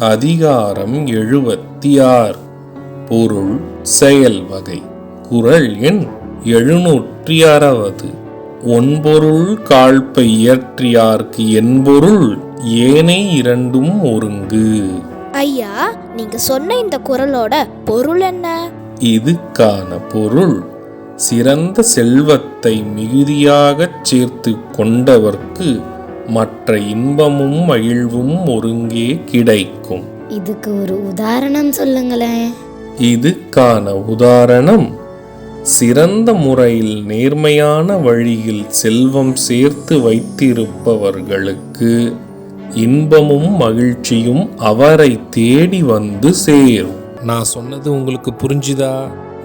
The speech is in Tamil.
அதிகாரம் எழுபத்தி ஆறு பொருள் செயல் வகை. குரல் எண் எழுநூற்றி அறுபது ஒன்பொருள் காழ்ப்பை இயற்றியார்க்கு என்பொருள் ஏனை இரண்டும் ஒருங்கு. ஐயா நீங்க சொன்ன இந்த குரலோட பொருள் என்ன? இதுக்கான பொருள் சிறந்த செல்வத்தை மிகுதியாகச் சேர்த்து கொண்டவர்க்கு மற்ற இன்பமும் மகிழ்வும் ஒருங்கே கிடைக்கும். இதுக்கு ஒரு உதாரணம் சொல்லுங்களேன். இதுக்கான உதாரணம் சிறந்த முறையில் நேர்மையான வழியில் செல்வம் சேர்த்து வைத்திருப்பவர்களுக்கு இன்பமும் மகிழ்ச்சியும் அவரை தேடி வந்து சேரும். நான் சொன்னது உங்களுக்கு புரிஞ்சுதா?